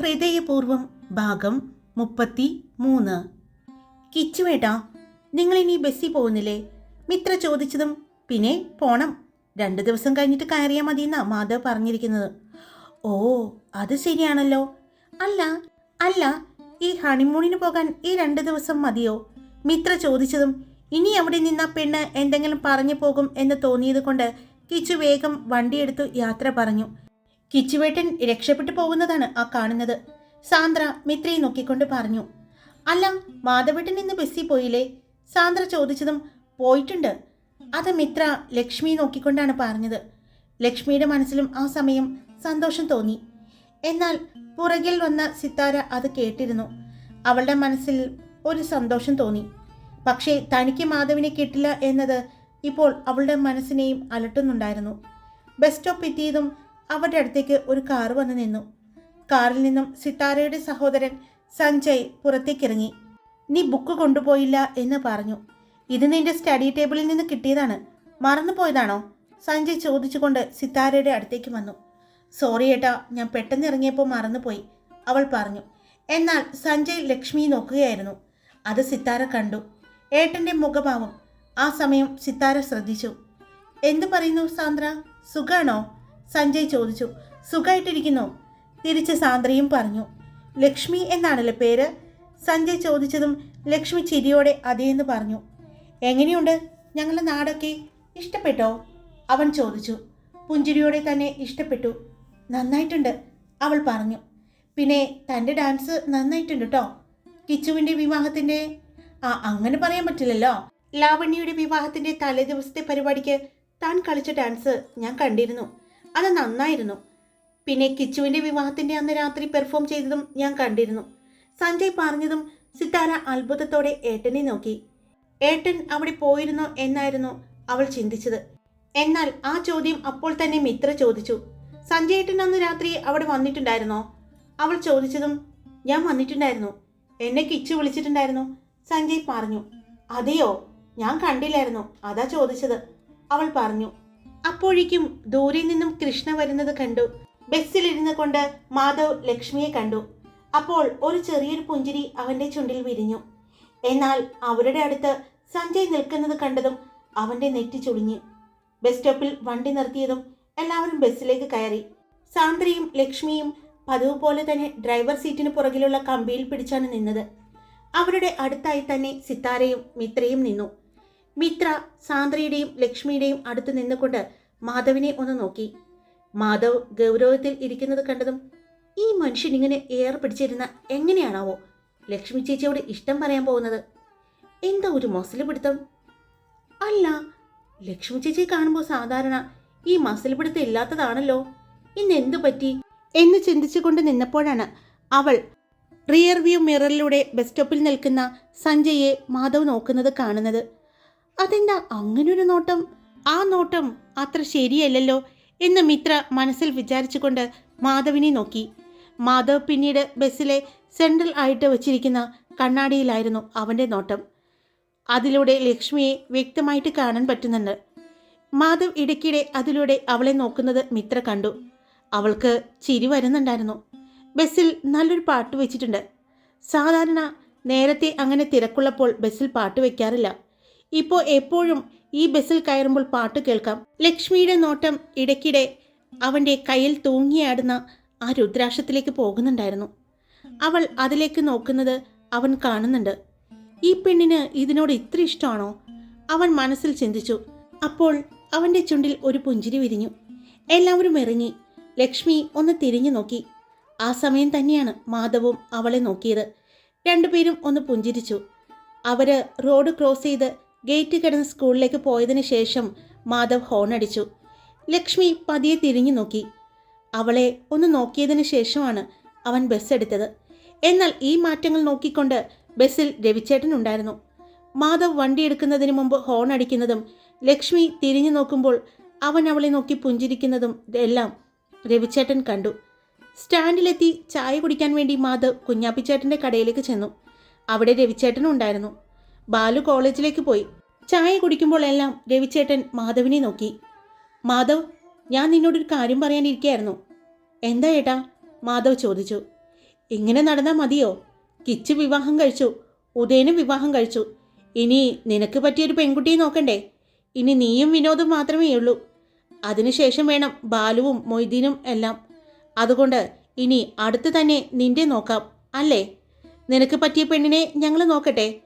ഹൃദയപൂർവം ഭാഗം മുപ്പത്തി മൂന്ന് കിച്ചുവേട്ടാ നിങ്ങളിനി ബസ്സിൽ പോകുന്നില്ലേ? മിത്ര ചോദിച്ചതും പിന്നെ പോണം. രണ്ട് ദിവസം കഴിഞ്ഞിട്ട് കയറിയാൽ മതി എന്നാ മാധവ് പറഞ്ഞിരിക്കുന്നത്. ഓ അത് ശരിയാണല്ലോ. അല്ല അല്ല ഈ ഹണിമൂണിന് പോകാൻ ഈ രണ്ട് ദിവസം മതിയോ? മിത്ര ചോദിച്ചതും ഇനി അവിടെ നിന്ന പെണ്ണ് എന്തെങ്കിലും പറഞ്ഞു പോകും എന്ന് തോന്നിയത് കൊണ്ട് കിച്ചു വേഗം വണ്ടിയെടുത്തു യാത്ര പറഞ്ഞു. കിച്ചുവേട്ടൻ രക്ഷപ്പെട്ടു പോകുന്നതാണ് ആ കാണുന്നത്. സാന്ദ്ര മിത്രയെ നോക്കിക്കൊണ്ട് പറഞ്ഞു അല്ല മാധവേട്ടൻ ഇന്ന് ബസ്സിൽ പോയില്ലേ? സാന്ദ്ര ചോദിച്ചതും പോയിട്ടുണ്ട്. അത് മിത്ര ലക്ഷ്മി നോക്കിക്കൊണ്ടാണ് പറഞ്ഞത്. ലക്ഷ്മിയുടെ മനസ്സിലും ആ സമയം സന്തോഷം തോന്നി. എന്നാൽ പുറകിൽ വന്ന സിത്താര അത് കേട്ടിരുന്നു. അവളുടെ മനസ്സിൽ ഒരു സന്തോഷം തോന്നി. പക്ഷേ തനിക്ക് മാധവിനെ കിട്ടില്ല എന്നത് ഇപ്പോൾ അവളുടെ മനസ്സിനെയും അലട്ടുന്നുണ്ടായിരുന്നു. ബസ് സ്റ്റോപ്പ് എത്തിയതും അവരുടെ അടുത്തേക്ക് ഒരു കാർ വന്നു നിന്നു. കാറിൽ നിന്നും സിത്താരയുടെ സഹോദരൻ സഞ്ജയ് പുറത്തേക്കിറങ്ങി. നീ ബുക്ക് കൊണ്ടുപോയില്ല എന്ന് പറഞ്ഞു. ഇത് നിന്റെ സ്റ്റഡി ടേബിളിൽ നിന്ന് കിട്ടിയതാണ്. മറന്നു പോയതാണോ? സഞ്ജയ് ചോദിച്ചുകൊണ്ട് സിത്താരയുടെ അടുത്തേക്ക് വന്നു. സോറി ഏട്ടാ ഞാൻ പെട്ടെന്ന് ഇറങ്ങിയപ്പോൾ മറന്നുപോയി അവൾ പറഞ്ഞു. എന്നാൽ സഞ്ജയ് ലക്ഷ്മി നോക്കുകയായിരുന്നു. അത് സിത്താര കണ്ടു. ഏട്ടന്റെ മുഖഭാവം ആ സമയം സിത്താര ശ്രദ്ധിച്ചു. എന്തു പറയുന്നു സാന്ദ്ര? സുഖാണോ? സഞ്ജയ് ചോദിച്ചു. സുഖമായിട്ടിരിക്കുന്നു തിരിച്ച് സാന്ദ്രയും പറഞ്ഞു. ലക്ഷ്മി എന്നാണല്ലേ പേര്? സഞ്ജയ് ചോദിച്ചതും ലക്ഷ്മി ചിരിയോടെ അതേന്ന് പറഞ്ഞു. എങ്ങനെയുണ്ട്? ഞങ്ങളുടെ നാടൊക്കെ ഇഷ്ടപ്പെട്ടോ? അവൻ ചോദിച്ചു. പുഞ്ചിരിയോടെ തന്നെ ഇഷ്ടപ്പെട്ടു. നന്നായിട്ടുണ്ട് അവൾ പറഞ്ഞു. പിന്നെ തന്റെ ഡാൻസ് നന്നായിട്ടുണ്ട് കേട്ടോ കിച്ചുവിന്റെ വിവാഹത്തിന്റെ ആ അങ്ങനെ പറയാൻ പറ്റില്ലല്ലോ. ലാവണ്യയുടെ വിവാഹത്തിന്റെ തലേദിവസത്തെ പരിപാടിക്ക് താൻ കളിച്ച ഡാൻസ് ഞാൻ കണ്ടിരുന്നു. അത് നന്നായിരുന്നു. പിന്നെ കിച്ചുവിന്റെ വിവാഹത്തിന്റെ അന്ന് രാത്രി പെർഫോം ചെയ്തതും ഞാൻ കണ്ടിരുന്നു. സഞ്ജയ് പറഞ്ഞതും സിത്താര അത്ഭുതത്തോടെ ഏട്ടനെ നോക്കി. ഏട്ടൻ അവിടെ പോയിരുന്നോ എന്നായിരുന്നു അവൾ ചിന്തിച്ചത്. എന്നാൽ ആ ചോദ്യം അപ്പോൾ തന്നെ മിത്ര ചോദിച്ചു. സഞ്ജയ് ഏട്ടൻ അന്ന് രാത്രി അവിടെ വന്നിട്ടുണ്ടായിരുന്നോ? അവൾ ചോദിച്ചതും ഞാൻ വന്നിട്ടുണ്ടായിരുന്നു. എന്നെ കിച്ചു വിളിച്ചിട്ടുണ്ടായിരുന്നു സഞ്ജയ് പറഞ്ഞു. അതെയോ? ഞാൻ കണ്ടില്ലായിരുന്നു അതാ ചോദിച്ചത്. അവൾ പറഞ്ഞു അപ്പോഴേക്കും ദൂരെ നിന്നും കൃഷ്ണ വരുന്നത് കണ്ടു. ബസ്സിലിരുന്ന് കൊണ്ട് മാധവ് ലക്ഷ്മിയെ കണ്ടു. അപ്പോൾ ഒരു ചെറിയൊരു പുഞ്ചിരി അവന്റെ ചുണ്ടിൽ വിരിഞ്ഞു. എന്നാൽ അവരുടെ അടുത്ത് സഞ്ജയ് നിൽക്കുന്നത് കണ്ടതും അവന്റെ നെറ്റി ചുളിഞ്ഞു. ബസ് സ്റ്റോപ്പിൽ വണ്ടി നിർത്തിയതും എല്ലാവരും ബസ്സിലേക്ക് കയറി. സാന്ദ്രയും ലക്ഷ്മിയും പതിവ് പോലെ തന്നെ ഡ്രൈവർ സീറ്റിന് പുറകിലുള്ള കമ്പിയിൽ പിടിച്ചാണ് നിന്നത്. അവരുടെ അടുത്തായി തന്നെ സിത്താരയും മിത്രയും നിന്നു. മിത്ര സാന്ദ്രയുടെയും ലക്ഷ്മിയുടെയും അടുത്ത് നിന്നുകൊണ്ട് മാധവിനെ ഒന്ന് നോക്കി. മാധവ് ഗൗരവത്തിൽ ഇരിക്കുന്നത് കണ്ടതും ഈ മനുഷ്യൻ ഇങ്ങനെ ഏറെ പിടിച്ചിരുന്ന എങ്ങനെയാണാവോ? ലക്ഷ്മി ചേച്ചിയോട് ഇഷ്ടം പറയാൻ പോകുന്നത്. എന്താ ഒരു മസിൽ പിടുത്തം? അല്ല ലക്ഷ്മി ചേച്ചിയെ കാണുമ്പോൾ സാധാരണ ഈ മസിൽ പിടുത്തം ഇല്ലാത്തതാണല്ലോ. ഇന്ന് എന്തു പറ്റി? എന്ന് ചിന്തിച്ചുകൊണ്ട് നിന്നപ്പോഴാണ് അവൾ റിയർ വ്യൂ മിററിലൂടെ ബസ് സ്റ്റോപ്പിൽ നിൽക്കുന്ന സഞ്ജയെ മാധവ് നോക്കുന്നത് കാണുന്നത്. അതെന്താ അങ്ങനൊരു നോട്ടം? ആ നോട്ടം അത്ര ശരിയല്ലല്ലോ എന്ന് മിത്ര മനസ്സിൽ വിചാരിച്ചുകൊണ്ട് മാധവിനെ നോക്കി. മാധവ് പിന്നീട് ബസ്സിലെ സെൻട്രൽ ആയിട്ട് വച്ചിരിക്കുന്ന കണ്ണാടിയിലായിരുന്നു അവന്റെ നോട്ടം. അതിലൂടെ ലക്ഷ്മിയെ വ്യക്തമായിട്ട് കാണാൻ പറ്റുന്നുണ്ട്. മാധവ് ഇടയ്ക്കിടെ അതിലൂടെ അവളെ നോക്കുന്നത് മിത്ര കണ്ടു. അവൾക്ക് ചിരി വരുന്നുണ്ടായിരുന്നു. ബസ്സിൽ നല്ലൊരു പാട്ട് വെച്ചിട്ടുണ്ട്. സാധാരണ നേരത്തെ അങ്ങനെ തിരക്കുള്ളപ്പോൾ ബസ്സിൽ പാട്ട് വെക്കാറില്ല. ഇപ്പോൾ എപ്പോഴും ഈ ബസ്സിൽ കയറുമ്പോൾ പാട്ട് കേൾക്കാം. ലക്ഷ്മിയുടെ നോട്ടം ഇടയ്ക്കിടെ അവന്റെ കയ്യിൽ തൂങ്ങിയാടുന്ന ആ രുദ്രാക്ഷത്തിലേക്ക് പോകുന്നുണ്ടായിരുന്നു. അവൾ അതിലേക്ക് നോക്കുന്നത് അവൻ കാണുന്നുണ്ട്. ഈ പെണ്ണിന് ഇതിനോട് ഇത്ര ഇഷ്ടമാണോ? അവൻ മനസ്സിൽ ചിന്തിച്ചു. അപ്പോൾ അവന്റെ ചുണ്ടിൽ ഒരു പുഞ്ചിരി വിരിഞ്ഞു. എല്ലാവരും ഇറങ്ങി. ലക്ഷ്മി ഒന്ന് തിരിഞ്ഞു നോക്കി. ആ സമയം തന്നെയാണ് മാധവും അവളെ നോക്കിയത്. രണ്ടുപേരും ഒന്ന് പുഞ്ചിരിച്ചു. അവർ റോഡ് ക്രോസ് ചെയ്ത് ഗേറ്റ് കിടന്ന് സ്കൂളിലേക്ക് പോയതിന് ശേഷം മാധവ് ഹോൺ അടിച്ചു ലക്ഷ്മി പതിയെ തിരിഞ്ഞു നോക്കി. അവളെ ഒന്ന് നോക്കിയതിനു ശേഷമാണ് അവൻ ബസ് എടുത്തത്. എന്നാൽ ഈ മാറ്റങ്ങൾ നോക്കിക്കൊണ്ട് ബസ്സിൽ രവിച്ചേട്ടൻ ഉണ്ടായിരുന്നു. മാധവ് വണ്ടി എടുക്കുന്നതിന് മുമ്പ് ഹോൺ അടിക്കുന്നതും ലക്ഷ്മി തിരിഞ്ഞു നോക്കുമ്പോൾ അവൻ അവളെ നോക്കി പുഞ്ചിരിക്കുന്നതും എല്ലാം രവിച്ചേട്ടൻ കണ്ടു. സ്റ്റാൻഡിലെത്തി ചായ കുടിക്കാൻ വേണ്ടി മാധവ് കുഞ്ഞാപ്പിച്ചേട്ടന്റെ കടയിലേക്ക് ചെന്നു. അവിടെ രവിച്ചേട്ടനും ഉണ്ടായിരുന്നു. ബാലു കോളേജിലേക്ക് പോയി. ചായ കുടിക്കുമ്പോൾ എല്ലാം രവിച്ചേട്ടൻ മാധവിനെ നോക്കി. മാധവ് ഞാൻ നിന്നോടൊരു കാര്യം പറയാനിരിക്കുകയായിരുന്നു എന്താ ഏട്ടാ? മാധവ് ചോദിച്ചു. ഇങ്ങനെ നടന്നാൽ മതിയോ? കിച്ചു വിവാഹം കഴിച്ചു. ഉദയനും വിവാഹം കഴിച്ചു. ഇനി നിനക്ക് പറ്റിയൊരു പെൺകുട്ടിയെ നോക്കണ്ടേ? ഇനി നീയും വിനോദും മാത്രമേ ഉള്ളൂ. അതിനുശേഷം വേണം ബാലുവും മൊയ്തീനും എല്ലാം. അതുകൊണ്ട് ഇനി അടുത്ത് തന്നെ നിന്റെ നോക്കാം അല്ലേ? നിനക്ക് പറ്റിയ പെണ്ണിനെ ഞങ്ങൾ നോക്കട്ടെ.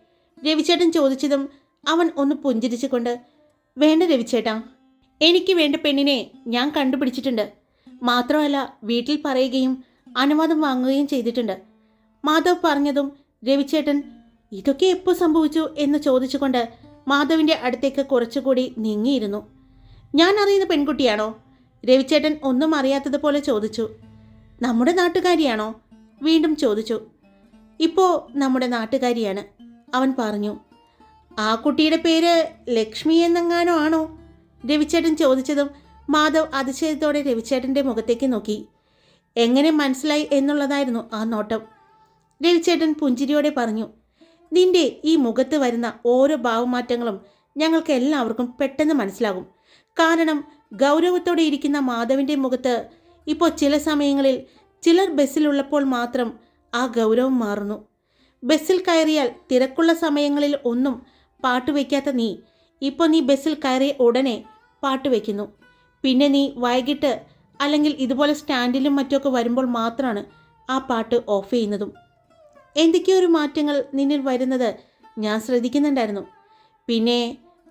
രവിചേട്ടൻ ചോദിച്ചതും അവൻ ഒന്ന് പുഞ്ചിരിച്ചുകൊണ്ട് വേണ്ട രവിചേട്ടാ എനിക്ക് വേണ്ട പെണ്ണിനെ ഞാൻ കണ്ടുപിടിച്ചിട്ടുണ്ട്. മാത്രമല്ല വീട്ടിൽ പറയുകയും അനുവാദം വാങ്ങുകയും ചെയ്തിട്ടുണ്ട്. മാധവ് പറഞ്ഞതും രവിചേട്ടൻ ഇതൊക്കെ എപ്പോൾ സംഭവിച്ചു? എന്ന് ചോദിച്ചുകൊണ്ട് മാധവിന്റെ അടുത്തേക്ക് കുറച്ചുകൂടി നീങ്ങിയിരുന്നു. ഞാൻ അറിയുന്ന പെൺകുട്ടിയാണോ? രവിചേട്ടൻ ഒന്നും അറിയാത്തതുപോലെ ചോദിച്ചു. നമ്മുടെ നാട്ടുകാരിയാണോ? വീണ്ടും ചോദിച്ചു. ഇപ്പോൾ നമ്മുടെ നാട്ടുകാരിയാണ്. അവൻ പറഞ്ഞു ആ കുട്ടിയുടെ പേര് ലക്ഷ്മി എന്നെങ്ങാനോ ആണോ? രവിച്ചേട്ടൻ ചോദിച്ചതും മാധവ് അതിശയത്തോടെ രവിച്ചേട്ടന്റെ മുഖത്തേക്ക് നോക്കി. എങ്ങനെ മനസ്സിലായി എന്നുള്ളതായിരുന്നു ആ നോട്ടം. രവിച്ചേട്ടൻ പുഞ്ചിരിയോടെ പറഞ്ഞു നിന്റെ ഈ മുഖത്ത് വരുന്ന ഓരോ ഭാവമാറ്റങ്ങളും ഞങ്ങൾക്ക് എല്ലാവർക്കും പെട്ടെന്ന് മനസ്സിലാകും. കാരണം ഗൗരവത്തോടെ ഇരിക്കുന്ന മാധവിന്റെ മുഖത്ത് ഇപ്പോൾ ചില സമയങ്ങളിൽ ചിലർ ബസ്സിലുള്ളപ്പോൾ മാത്രം ആ ഗൗരവം മാറുന്നു. ബസ്സിൽ കയറിയാൽ തിരക്കുള്ള സമയങ്ങളിൽ ഒന്നും പാട്ട് വയ്ക്കാത്ത നീ. ഇപ്പോൾ നീ ബസ്സിൽ കയറിയ ഉടനെ പാട്ട് വയ്ക്കുന്നു. പിന്നെ നീ വൈകിട്ട് അല്ലെങ്കിൽ ഇതുപോലെ സ്റ്റാൻഡിലും മറ്റുമൊക്കെ വരുമ്പോൾ മാത്രമാണ് ആ പാട്ട് ഓഫ് ചെയ്യുന്നതും. എന്തൊക്കെയോ ഒരു മാറ്റങ്ങൾ നിന്നിൽ വരുന്നത് ഞാൻ ശ്രദ്ധിക്കുന്നുണ്ടായിരുന്നു. പിന്നെ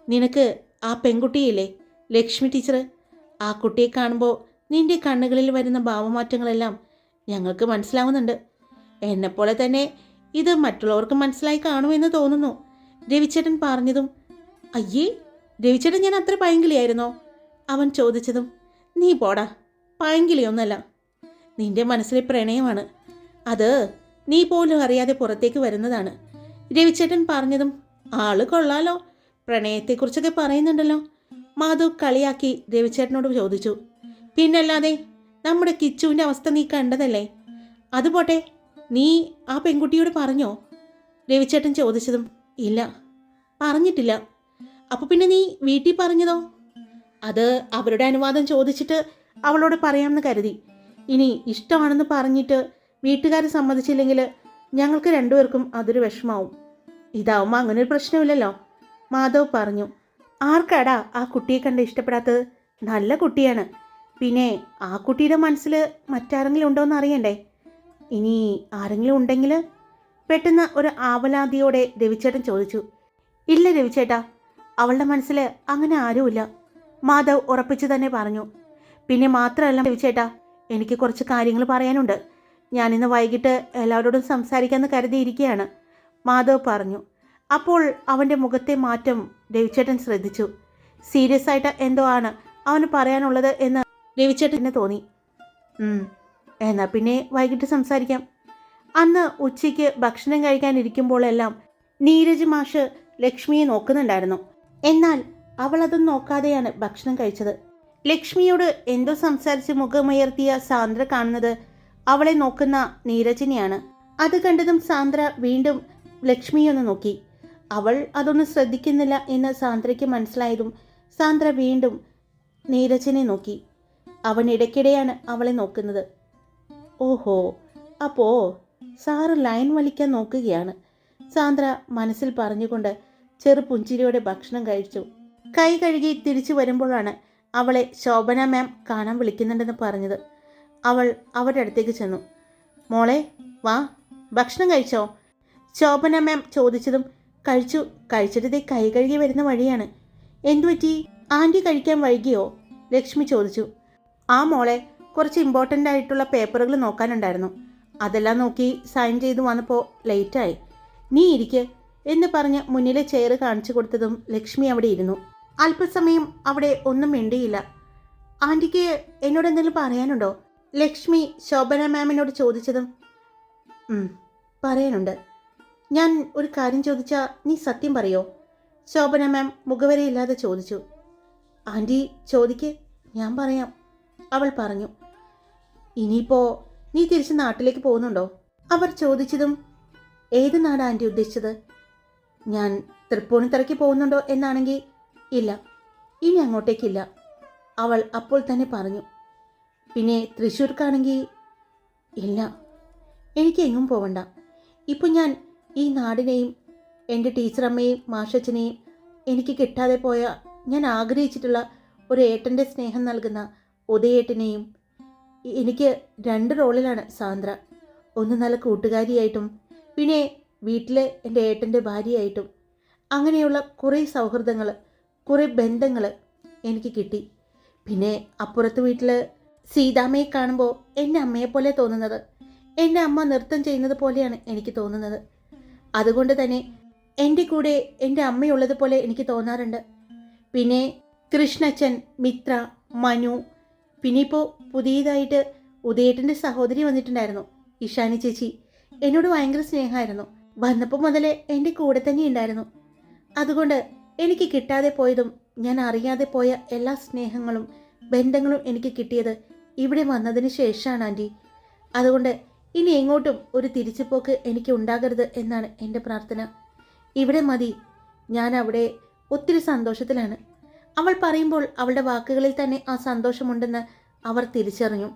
നിനക്ക് ആ പെൺകുട്ടിയില്ലേ ലക്ഷ്മി ടീച്ചർ ആ കുട്ടിയെ കാണുമ്പോൾ നിന്റെ കണ്ണുകളിൽ വരുന്ന ഭാവമാറ്റങ്ങളെല്ലാം ഞങ്ങൾക്ക് മനസ്സിലാവുന്നുണ്ട്. എന്നെപ്പോലെ തന്നെ ഇത് മറ്റുള്ളവർക്ക് മനസ്സിലായി കാണുമെന്ന് തോന്നുന്നു. രവിച്ചേട്ടൻ പറഞ്ഞതും അയ്യേ രവിച്ചേട്ടൻ ഞാൻ അത്ര പയങ്കിളിയായിരുന്നോ അവൻ ചോദിച്ചതും നീ പോടാ പയങ്കിളിയൊന്നല്ല നിന്റെ മനസ്സിലെ പ്രണയമാണ്. അത് നീ പോലും അറിയാതെ പുറത്തേക്ക് വരുന്നതാണ്. രവിച്ചേട്ടൻ പറഞ്ഞതും ആൾ കൊള്ളാലോ. പ്രണയത്തെക്കുറിച്ചൊക്കെ പറയുന്നുണ്ടല്ലോ. മാധു കളിയാക്കി രവിച്ചേട്ടനോട് ചോദിച്ചു പിന്നല്ലാതെ നമ്മുടെ കിച്ചുവിന്റെ അവസ്ഥ നീ കണ്ടതല്ലേ? അതുപോട്ടെ നീ ആ പെൺകുട്ടിയോട് പറഞ്ഞോ? രവിച്ചേട്ടൻ ചോദിച്ചതും ഇല്ല. പറഞ്ഞിട്ടില്ല. അപ്പോൾ പിന്നെ നീ വീട്ടിൽ പറഞ്ഞതോ? അത് അവരുടെ അനുവാദം ചോദിച്ചിട്ട് അവളോട് പറയാമെന്ന് കരുതി. ഇനി ഇഷ്ടമാണെന്ന് പറഞ്ഞിട്ട് വീട്ടുകാർ സമ്മതിച്ചില്ലെങ്കിൽ ഞങ്ങൾക്ക് രണ്ടുപേർക്കും അതൊരു വിഷമാവും ഇതാവുമ്പോൾ അങ്ങനെ ഒരു പ്രശ്നമില്ലല്ലോ. മാധവ് പറഞ്ഞു ആർക്കാടാ ആ കുട്ടിയെ കണ്ട് ഇഷ്ടപ്പെടാത്തത്? നല്ല കുട്ടിയാണ്. പിന്നെ ആ കുട്ടിയുടെ മനസ്സിൽ മറ്റാരെങ്കിലും ഉണ്ടോ എന്ന് അറിയണ്ടേ? ഇനി ആരെങ്കിലും ഉണ്ടെങ്കിൽ പെട്ടെന്ന് ഒരു ആവലാതിയോടെ രവിച്ചേട്ടൻ ചോദിച്ചു ഇല്ല രവിച്ചേട്ടാ അവളുടെ മനസ്സിൽ അങ്ങനെ ആരുമില്ല. മാധവ് ഉറപ്പിച്ചു തന്നെ പറഞ്ഞു പിന്നെ മാത്രമല്ല രവിച്ചേട്ടാ എനിക്ക് കുറച്ച് കാര്യങ്ങൾ പറയാനുണ്ട്. ഞാനിന്ന് വൈകിട്ട് എല്ലാവരോടും സംസാരിക്കാമെന്ന് കരുതിയിരിക്കുകയാണ് മാധവ് പറഞ്ഞു. അപ്പോൾ അവന്റെ മുഖത്തെ മാറ്റം രവിച്ചേട്ടൻ ശ്രദ്ധിച്ചു. സീരിയസ് ആയിട്ട് എന്തോ ആണ് അവന് പറയാനുള്ളത് എന്ന് രവിച്ചേട്ടന് തോന്നി. "ഉം, എന്നാ പിന്നെ വൈകിട്ട് സംസാരിക്കാം. അന്ന് ഉച്ചയ്ക്ക് ഭക്ഷണം കഴിക്കാനിരിക്കുമ്പോഴെല്ലാം നീരജ് മാഷ് ലക്ഷ്മിയെ നോക്കുന്നുണ്ടായിരുന്നു. എന്നാൽ അവൾ അതൊന്നും നോക്കാതെയാണ് ഭക്ഷണം കഴിച്ചത്. ലക്ഷ്മിയോട് എന്തോ സംസാരിച്ച് മുഖമുയർത്തിയ സാന്ദ്ര കാണുന്നത് അവളെ നോക്കുന്ന നീരജിനെയാണ്. അത് കണ്ടതും സാന്ദ്ര വീണ്ടും ലക്ഷ്മിയൊന്ന് നോക്കി. അവൾ അതൊന്നും ശ്രദ്ധിക്കുന്നില്ല എന്ന് സാന്ദ്രയ്ക്ക് മനസ്സിലായതും സാന്ദ്ര വീണ്ടും നീരജിനെ നോക്കി. അവൻ ഇടയ്ക്കിടെയാണ് അവളെ നോക്കുന്നത്. ഓഹോ അപ്പോ സാറ് ലൈൻ വലിക്കാൻ നോക്കുകയാണ്. സാന്ദ്ര മനസ്സിൽ പറഞ്ഞുകൊണ്ട് ചെറു പുഞ്ചിരിയോടെ ഭക്ഷണം കഴിച്ചു. കൈ കഴുകി തിരിച്ചു വരുമ്പോഴാണ് അവളെ ശോഭന മാം കാണാൻ വിളിക്കുന്നുണ്ടെന്ന് പറഞ്ഞത്. അവൾ അവരുടെ അടുത്തേക്ക് ചെന്നു. മോളെ വാ ഭക്ഷണം കഴിച്ചോ? ശോഭന മാം ചോദിച്ചതും കഴിച്ചു കഴിച്ചിട്ട് കൈ കഴുകി വരുന്ന വഴിയാണ്. എന്തുപറ്റി? ആന്റി കഴിക്കാൻ വൈകിയോ? ലക്ഷ്മി ചോദിച്ചു. ആ മോളെ കുറച്ച് ഇമ്പോർട്ടന്റ് ആയിട്ടുള്ള പേപ്പറുകൾ നോക്കാനുണ്ടായിരുന്നു. അതെല്ലാം നോക്കി സൈൻ ചെയ്ത് വന്നപ്പോൾ ലേറ്റായി നീ ഇരിക്ക് എന്ന് പറഞ്ഞ് മുന്നിലെ ചെയർ കാണിച്ചു കൊടുത്തതും ലക്ഷ്മി അവിടെ ഇരുന്നു. അല്പസമയം അവിടെ ഒന്നും മിണ്ടിയില്ല. ആന്റിക്ക് എന്നോട് എന്തെങ്കിലും പറയാനുണ്ടോ? ലക്ഷ്മി ശോഭന മാമിനോട് ചോദിച്ചതും "ഉം, പറയാനുണ്ട്. ഞാൻ ഒരു കാര്യം ചോദിച്ചാൽ നീ സത്യം പറയോ? ശോഭന മാം മുഖവരയില്ലാതെ ചോദിച്ചു. ആന്റി ചോദിക്ക് ഞാൻ പറയാം അവൾ പറഞ്ഞു. ഇനിയിപ്പോൾ നീ തിരിച്ച് നാട്ടിലേക്ക് പോകുന്നുണ്ടോ? അവർ ചോദിച്ചതും ഏത് നാടാ ആന്റി ഉദ്ദേശിച്ചത്? ഞാൻ തൃപ്പൂണിത്തറയ്ക്ക് പോകുന്നുണ്ടോ എന്നാണെങ്കിൽ ഇല്ല ഇനി അങ്ങോട്ടേക്കില്ല അവൾ അപ്പോൾ തന്നെ പറഞ്ഞു. പിന്നെ തൃശ്ശൂർക്കാണെങ്കിൽ ഇല്ല എനിക്ക് എങ്ങും പോവണ്ട. ഇപ്പം ഞാൻ ഈ നാടിനെയും എന്റെ ടീച്ചറമ്മയും മാഷച്ചനെയും എനിക്ക് കിട്ടാതെ പോയ ഞാൻ ആഗ്രഹിച്ചിട്ടുള്ള ഒരു ഏട്ടന്റെ സ്നേഹം നൽകുന്ന ഉദയേട്ടനെയും എനിക്ക് രണ്ട് റോളിലാണ് സാന്ദ്ര. ഒന്ന് നല്ല കൂട്ടുകാരിയായിട്ടും പിന്നെ വീട്ടിലെ എന്റെ ഏട്ടന്റെ ഭാര്യയായിട്ടും. അങ്ങനെയുള്ള കുറേ സൗഹൃദങ്ങൾ കുറേ ബന്ധങ്ങൾ എനിക്ക് കിട്ടി. പിന്നെ അപ്പുറത്ത് വീട്ടിൽ സീതാമ്മയെ കാണുമ്പോൾ എന്റെ അമ്മയെ പോലെ തോന്നുന്നത് എന്റെ അമ്മ നൃത്തം ചെയ്യുന്നത് പോലെയാണ് എനിക്ക് തോന്നുന്നത്. അതുകൊണ്ട് തന്നെ എന്റെ കൂടെ എന്റെ അമ്മയുള്ളത് പോലെ എനിക്ക് തോന്നാറുണ്ട്. പിന്നെ കൃഷ്ണച്ചൻ മിത്ര മനു പിന്നെ ഇപ്പോൾ പുതിയതായിട്ട് ഉദയേട്ടന്റെ സഹോദരി വന്നിട്ടുണ്ടായിരുന്നു ഇഷാനി ചേച്ചി. എന്നോട് ഭയങ്കര സ്നേഹമായിരുന്നു. വന്നപ്പോൾ മുതലേ എന്റെ കൂടെ തന്നെ ഉണ്ടായിരുന്നു. അതുകൊണ്ട് എനിക്ക് കിട്ടാതെ പോയതും ഞാൻ അറിയാതെ പോയ എല്ലാ സ്നേഹങ്ങളും ബന്ധങ്ങളും എനിക്ക് കിട്ടിയത് ഇവിടെ വന്നതിന് ശേഷമാണ് ആന്റി അതുകൊണ്ട് ഇനി എങ്ങോട്ടും ഒരു തിരിച്ചുപോക്ക് എനിക്ക് ഉണ്ടാകരുത് എന്നാണ് എന്റെ പ്രാർത്ഥന. ഇവിടെ മതി. ഞാൻ അവിടെ ഒത്തിരി സന്തോഷത്തിലാണ്. അവൾ പറയുമ്പോൾ അവളുടെ വാക്കുകളിൽ തന്നെ ആ സന്തോഷമുണ്ടെന്ന് അവർ തിരിച്ചറിഞ്ഞു.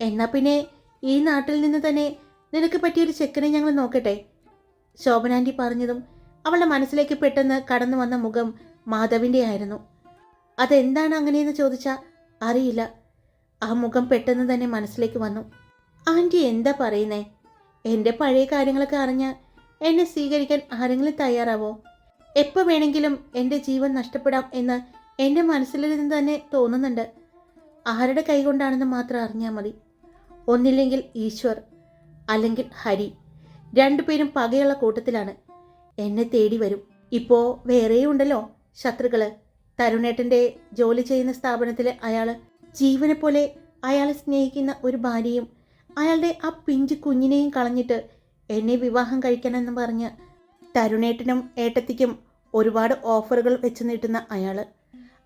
എന്നാൽ പിന്നെ ഈ നാട്ടിൽ നിന്ന് തന്നെ നിനക്ക് പറ്റിയൊരു ചെക്കനെ ഞങ്ങൾ നോക്കട്ടെ? ശോഭനാന്റി പറഞ്ഞതും അവളുടെ മനസ്സിലേക്ക് പെട്ടെന്ന് കടന്നു വന്ന മുഖം മാധവിന്റെ ആയിരുന്നു. അതെന്താണ് അങ്ങനെയെന്ന് ചോദിച്ചാൽ അറിയില്ല. ആ മുഖം പെട്ടെന്ന് തന്നെ മനസ്സിലേക്ക് വന്നു. ആന്റി എന്താ പറയുന്നേ? എന്റെ പഴയ കാര്യങ്ങളൊക്കെ അറിഞ്ഞാൽ എന്നെ സ്വീകരിക്കാൻ ആരെങ്കിലും തയ്യാറാവോ? എപ്പോൾ വേണമെങ്കിലും എന്റെ ജീവൻ നഷ്ടപ്പെടാം എന്ന് എന്റെ മനസ്സിൽ നിന്ന് തന്നെ തോന്നുന്നുണ്ട്. ആരുടെ കൈകൊണ്ടാണെന്ന് മാത്രം അറിഞ്ഞാൽ മതി. ഒന്നില്ലെങ്കിൽ ഈശ്വർ അല്ലെങ്കിൽ ഹരി. രണ്ടുപേരും പകയുള്ള കൂട്ടത്തിലാണ്. എന്നെ തേടി വരും. ഇപ്പോൾ വേറെയും ഉണ്ടല്ലോ ശത്രുക്കൾ. തരുണേട്ടന്റെ ജോലി ചെയ്യുന്ന സ്ഥാപനത്തിൽ അയാൾ ജീവനെ പോലെ അയാളെ സ്നേഹിക്കുന്ന ഒരു ഭാര്യയും അയാളുടെ ആ പിഞ്ചു കുഞ്ഞിനെയും കളഞ്ഞിട്ട് എന്നെ വിവാഹം കഴിക്കണമെന്ന് പറഞ്ഞ് തരുണേട്ടനും ഏട്ടത്തിക്കും ഒരുപാട് ഓഫറുകൾ വെച്ച് നീട്ടുന്ന അയാൾ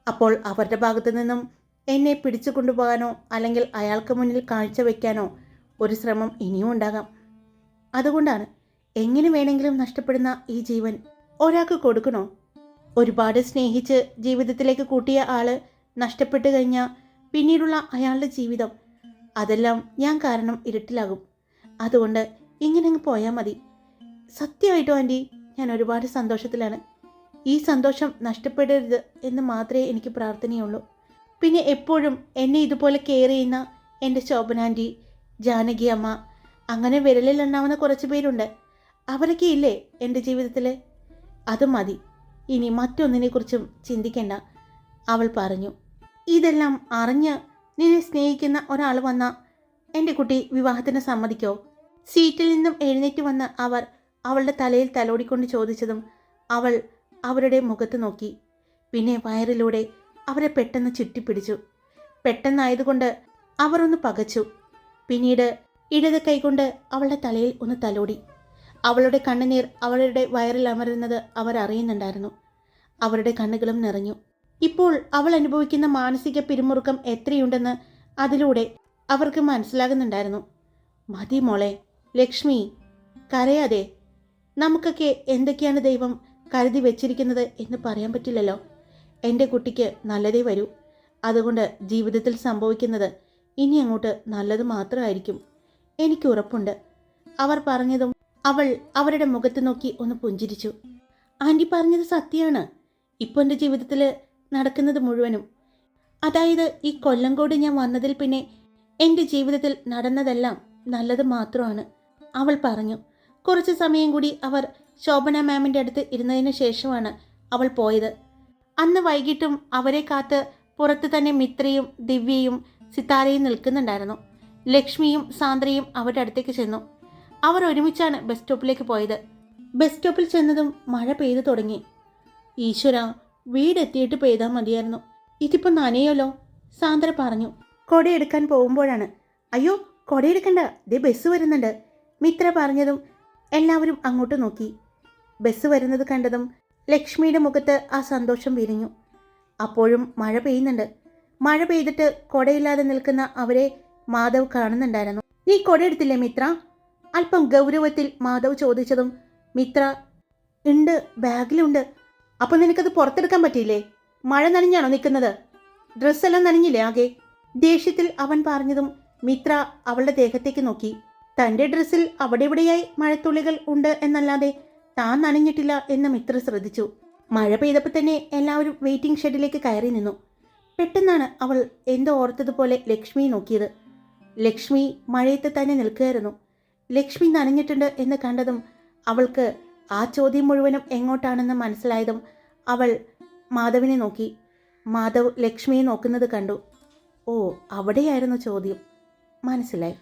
അപ്പോൾ അവരുടെ ഭാഗത്തു നിന്നും എന്നെ പിടിച്ചു കൊണ്ടുപോകാനോ അല്ലെങ്കിൽ അയാൾക്ക് മുന്നിൽ കാഴ്ചവെക്കാനോ ഒരു ശ്രമം ഇനിയും ഉണ്ടാകാം. അതുകൊണ്ടാണ് എങ്ങനെ വേണമെങ്കിലും നഷ്ടപ്പെടുന്ന ഈ ജീവൻ ഒരാൾക്ക് കൊടുക്കണോ? ഒരുപാട് സ്നേഹിച്ച് ജീവിതത്തിലേക്ക് കൂട്ടിയ ആൾ നഷ്ടപ്പെട്ടു കഴിഞ്ഞാൽ പിന്നീടുള്ള അയാളുടെ ജീവിതം അതെല്ലാം ഞാൻ കാരണം ഇരുട്ടിലാകും. അതുകൊണ്ട് ഇങ്ങനെ അങ്ങ് പോയാൽ മതി. സത്യമായിട്ടും ആന്റി? ഞാൻ ഒരുപാട് സന്തോഷത്തിലാണ്. ഈ സന്തോഷം നഷ്ടപ്പെടരുത് എന്ന് മാത്രമേ എനിക്ക് പ്രാർത്ഥനയുള്ളൂ. പിന്നെ എപ്പോഴും എന്നെ ഇതുപോലെ കെയർ ചെയ്യുന്ന എന്റെ ശോഭനാന്റി ജാനകി അമ്മ അങ്ങനെ വിരലിൽ എണ്ണാവുന്ന കുറച്ച് പേരുണ്ട്. അവരൊക്കെ ഇല്ലേ എന്റെ ജീവിതത്തിൽ? അത് മതി. ഇനി മറ്റൊന്നിനെക്കുറിച്ചും ചിന്തിക്കേണ്ട. അവൾ പറഞ്ഞു. ഇതെല്ലാം അറിഞ്ഞ് നിന്നെ സ്നേഹിക്കുന്ന ഒരാൾ വന്ന എന്റെ കുട്ടി വിവാഹത്തിന് സമ്മതിക്കോ? സീറ്റിൽ നിന്നും എഴുന്നേറ്റ് വന്ന അവർ അവളുടെ തലയിൽ തലോടിക്കൊണ്ട് ചോദിച്ചതും അവൾ അവരുടെ മുഖത്ത് നോക്കി. പിന്നെ വയറിലൂടെ അവരെ പെട്ടെന്ന് ചുറ്റിപ്പിടിച്ചു. പെട്ടെന്നായതുകൊണ്ട് അവർ ഒന്ന് പകച്ചു. പിന്നീട് ഇടത് കൈകൊണ്ട് അവളുടെ തലയിൽ ഒന്ന് തലോടി. അവളുടെ കണ്ണുനീർ അവളുടെ വയറിൽ അമരുന്നത് അവർ അറിയുന്നുണ്ടായിരുന്നു അവരുടെ കണ്ണുകളും നിറഞ്ഞു. ഇപ്പോൾ അവൾ അനുഭവിക്കുന്ന മാനസിക പിരിമുറുക്കം എത്രയുണ്ടെന്ന് അതിലൂടെ അവർക്ക് മനസ്സിലാകുന്നുണ്ടായിരുന്നു. മതി മോളെ ലക്ഷ്മി കരയാതെ. നമുക്കൊക്കെ എന്തൊക്കെയാണ് ദൈവം കരുതി വെച്ചിരിക്കുന്നത് എന്ന് പറയാൻ പറ്റില്ലല്ലോ. എന്റെ കുട്ടിക്ക് നല്ലതേ വരൂ. അതുകൊണ്ട് ജീവിതത്തിൽ സംഭവിക്കുന്നത് ഇനി അങ്ങോട്ട് നല്ലത് മാത്രമായിരിക്കും. എനിക്ക് ഉറപ്പുണ്ട്. അവർ പറഞ്ഞതും അവൾ അവരുടെ മുഖത്ത് നോക്കി ഒന്ന് പുഞ്ചിരിച്ചു. ആന്റി പറഞ്ഞത് സത്യമാണ്. ഇപ്പോൾ എന്റെ ജീവിതത്തിൽ നടക്കുന്നത് മുഴുവനും. അതായത് ഈ കൊല്ലങ്കോട് ഞാൻ വന്നതിൽ പിന്നെ എന്റെ ജീവിതത്തിൽ നടന്നതെല്ലാം നല്ലത് മാത്രമാണ് അവൾ പറഞ്ഞു. കുറച്ച് സമയം കൂടി അവർ ശോഭന മാമിന്റെ അടുത്ത് ഇരുന്നതിന് ശേഷമാണ് അവൾ പോയത്. അന്ന് വൈകിട്ടും അവരെ കാത്ത് പുറത്ത് തന്നെ മിത്രയും ദിവ്യയും സിത്താരയും നിൽക്കുന്നുണ്ടായിരുന്നു. ലക്ഷ്മിയും സാന്ദ്രയും അവരുടെ അടുത്തേക്ക് ചെന്നു. അവർ ഒരുമിച്ചാണ് ബസ് സ്റ്റോപ്പിലേക്ക് പോയത്. ബസ് സ്റ്റോപ്പിൽ ചെന്നതും മഴ പെയ്തു തുടങ്ങി. ഈശ്വര വീടെത്തിയിട്ട് പെയ്താൽ മതിയായിരുന്നു. ഇതിപ്പോൾ നനയല്ലോ സാന്ദ്ര പറഞ്ഞു. കൊടയെടുക്കാൻ പോകുമ്പോഴാണ്. അയ്യോ കൊടയെടുക്കണ്ട. ദേ ബസ് വരുന്നുണ്ട്. മിത്ര പറഞ്ഞതും എല്ലാവരും അങ്ങോട്ട് നോക്കി. ബസ് വരുന്നത് കണ്ടതും ലക്ഷ്മിയുടെ മുഖത്ത് ആ സന്തോഷം വിരിഞ്ഞു. അപ്പോഴും മഴ പെയ്യുന്നുണ്ട്. മഴ പെയ്തിട്ട് കൊടയില്ലാതെ നിൽക്കുന്ന അവരെ മാധവ് കാണുന്നുണ്ടായിരുന്നു. നീ കൊടയെടുത്തില്ലേ മിത്ര? അല്പം ഗൗരവത്തിൽ മാധവ് ചോദിച്ചതും മിത്ര ഉണ്ട് ബാഗിലുണ്ട്. അപ്പോൾ നിനക്കത് പുറത്തെടുക്കാൻ പറ്റിയില്ലേ? മഴ നനഞ്ഞാണോ നിൽക്കുന്നത്? ഡ്രസ്സെല്ലാം നനഞ്ഞില്ലേ ആകെ? ദേഷ്യത്തിൽ അവൻ പറഞ്ഞതും മിത്ര അവളുടെ ദേഹത്തേക്ക് നോക്കി. തന്റെ ഡ്രസ്സിൽ അവിടെ ഇവിടെയായി മഴത്തുള്ളികൾ ഉണ്ട് എന്നല്ലാതെ താൻ നനഞ്ഞിട്ടില്ല എന്ന് മിത്ര ശ്രദ്ധിച്ചു. മഴ പെയ്തപ്പോൾ തന്നെ എല്ലാവരും വെയിറ്റിംഗ് ഷെഡിലേക്ക് കയറി നിന്നു. പെട്ടെന്നാണ് അവൾ എന്തോ ഓർത്തതുപോലെ ലക്ഷ്മി നോക്കിയത്. ലക്ഷ്മി മഴയത്ത് തന്നെ നിൽക്കുകയായിരുന്നു. ലക്ഷ്മി നനഞ്ഞിട്ടുണ്ട് എന്ന് കണ്ടതും അവൾക്ക് ആ ചോദ്യം മുഴുവനും എങ്ങോട്ടാണെന്ന് മനസ്സിലായതും അവൾ മാധവിനെ നോക്കി. മാധവ് ലക്ഷ്മിയെ നോക്കുന്നത് കണ്ടു. ഓ അവിടെയായിരുന്നു ചോദ്യം. മനസ്സിലായി.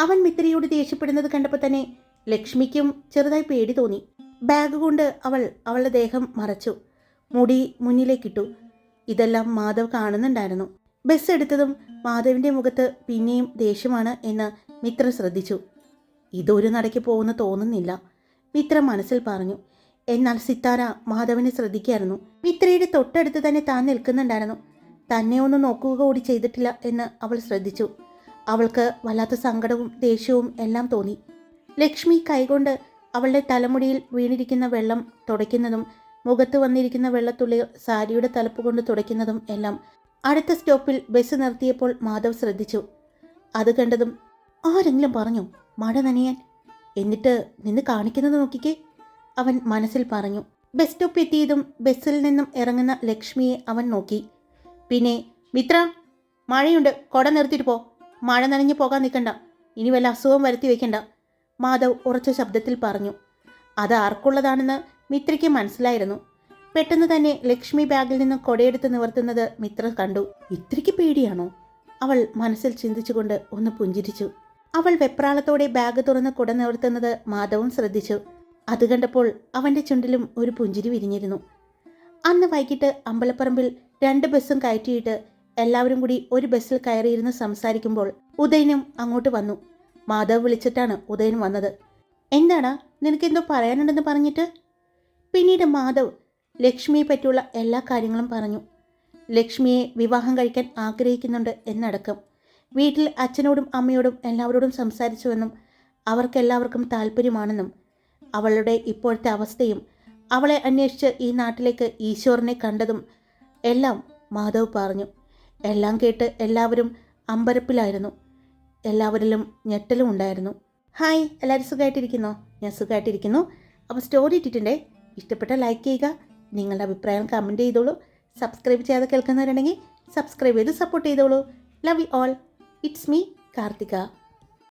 അവൻ മിത്രയോട് ദേഷ്യപ്പെടുന്നത് കണ്ടപ്പോൾ തന്നെ ലക്ഷ്മിക്കും ചെറുതായി പേടി തോന്നി. ബാഗ് കൊണ്ട് അവൾ അവളുടെ ദേഹം മറച്ചു. മുടി മുന്നിലേക്കിട്ടു. ഇതെല്ലാം മാധവ് കാണുന്നുണ്ടായിരുന്നു. ബസ് എടുത്തതും മാധവിന്റെ മുഖത്ത് പിന്നെയും ദേഷ്യമാണ് എന്ന് മിത്ര ശ്രദ്ധിച്ചു. ഇതൊരു നടയ്ക്ക് പോകുന്ന തോന്നുന്നില്ല. മിത്ര മനസ്സിൽ പറഞ്ഞു. എന്നാൽ സിത്താര മാധവനെ ശ്രദ്ധിക്കായിരുന്നു. മിത്രയുടെ തൊട്ടടുത്ത് തന്നെ താൻ നിൽക്കുന്നുണ്ടായിരുന്നു. തന്നെ ഒന്ന് നോക്കുക കൂടി ചെയ്തിട്ടില്ല എന്ന് അവൾ ശ്രദ്ധിച്ചു. അവൾക്ക് വല്ലാത്ത സങ്കടവും ദേഷ്യവും എല്ലാം തോന്നി. ലക്ഷ്മി കൈകൊണ്ട് അവളുടെ തലമുടിയിൽ വീണിരിക്കുന്ന വെള്ളം തുടയ്ക്കുന്നതും മുഖത്ത് വന്നിരിക്കുന്ന വെള്ളത്തുള്ളി സാരിയുടെ തലപ്പ് കൊണ്ട് തുടയ്ക്കുന്നതും എല്ലാം അടുത്ത സ്റ്റോപ്പിൽ ബസ് നിർത്തിയപ്പോൾ മാധവ് ശ്രദ്ധിച്ചു. അത് കണ്ടതും ആരെങ്കിലും പറഞ്ഞു മഴ നനയാൻ. എന്നിട്ട് നിന്ന് കാണിക്കുന്നത് നോക്കിക്കേ. അവൻ മനസ്സിൽ പറഞ്ഞു. ബസ് സ്റ്റോപ്പ് എത്തിയതും ബസ്സിൽ നിന്നും ഇറങ്ങുന്ന ലക്ഷ്മിയെ അവൻ നോക്കി. പിന്നെ മിത്ര മഴയുണ്ട്. കൊട നിർത്തിയിട്ട് പോ. മഴ നനഞ്ഞു പോകാൻ നിൽക്കണ്ട. ഇനി വല്ല അസുഖം വരുത്തി വെക്കണ്ട. മാധവ് ഉറച്ച ശബ്ദത്തിൽ പറഞ്ഞു. അത് ആർക്കുള്ളതാണെന്ന് മിത്രയ്ക്ക് മനസ്സിലായിരുന്നു. പെട്ടെന്ന് തന്നെ ലക്ഷ്മി ബാഗിൽ നിന്ന് കൊടയെടുത്ത് നിവർത്തുന്നത് മിത്ര കണ്ടു. ഇത്രയ്ക്ക് പേടിയാണോ? അവൾ മനസ്സിൽ ചിന്തിച്ചുകൊണ്ട് ഒന്ന് പുഞ്ചിരിച്ചു. അവൾ വെപ്രാളത്തോടെ ബാഗ് തുറന്ന് കുട നിവർത്തുന്നത് മാധവും ശ്രദ്ധിച്ചു. അത് കണ്ടപ്പോൾ അവന്റെ ചുണ്ടിലും ഒരു പുഞ്ചിരി വിരിഞ്ഞിരുന്നു. അന്ന് വൈകിട്ട് അമ്പലപ്പറമ്പിൽ രണ്ട് ബസ്സും കയറ്റിയിട്ട് എല്ലാവരും കൂടി ഒരു ബസ്സിൽ കയറിയിരുന്ന് സംസാരിക്കുമ്പോൾ ഉദയനും അങ്ങോട്ട് വന്നു. മാധവ് വിളിച്ചിട്ടാണ് ഉദയൻ വന്നത്. എന്താണ്? നിനക്കെന്തോ പറയാനുണ്ടെന്ന് പറഞ്ഞിട്ട്? പിന്നീട് മാധവ് ലക്ഷ്മിയെ പറ്റിയുള്ള എല്ലാ കാര്യങ്ങളും പറഞ്ഞു. ലക്ഷ്മിയെ വിവാഹം കഴിക്കാൻ ആഗ്രഹിക്കുന്നുണ്ട് എന്നടക്കം. വീട്ടിൽ അച്ഛനോടും അമ്മയോടും എല്ലാവരോടും സംസാരിച്ചുവെന്നും അവർക്കെല്ലാവർക്കും താല്പര്യമാണെന്നും അവളുടെ ഇപ്പോഴത്തെ അവസ്ഥയും അവളെ അന്വേഷിച്ച് ഈ നാട്ടിലേക്ക് ഈശ്വരനെ കണ്ടതും എല്ലാം മാധവ് പറഞ്ഞു. എല്ലാം കേട്ട് എല്ലാവരും അമ്പരപ്പിലായിരുന്നു. എല്ലാവരിലും ഞെട്ടലും ഉണ്ടായിരുന്നു. ഹായ് എല്ലാവരും സുഖമായിട്ടിരിക്കുന്നോ ഞാൻ സുഖമായിട്ടിരിക്കുന്നു അപ്പോൾ സ്റ്റോറി ഇട്ടിട്ടുണ്ടേ. ഇഷ്ടപ്പെട്ട ലൈക്ക് ചെയ്യുക നിങ്ങളുടെ അഭിപ്രായം കമന്റ് ചെയ്തോളൂ. സബ്സ്ക്രൈബ് ചെയ്യാതെ കേൾക്കുന്നവരുണ്ടെങ്കിൽ സബ്സ്ക്രൈബ് ചെയ്ത് സപ്പോർട്ട് ചെയ്തോളൂ. Love you all it's me Karthika.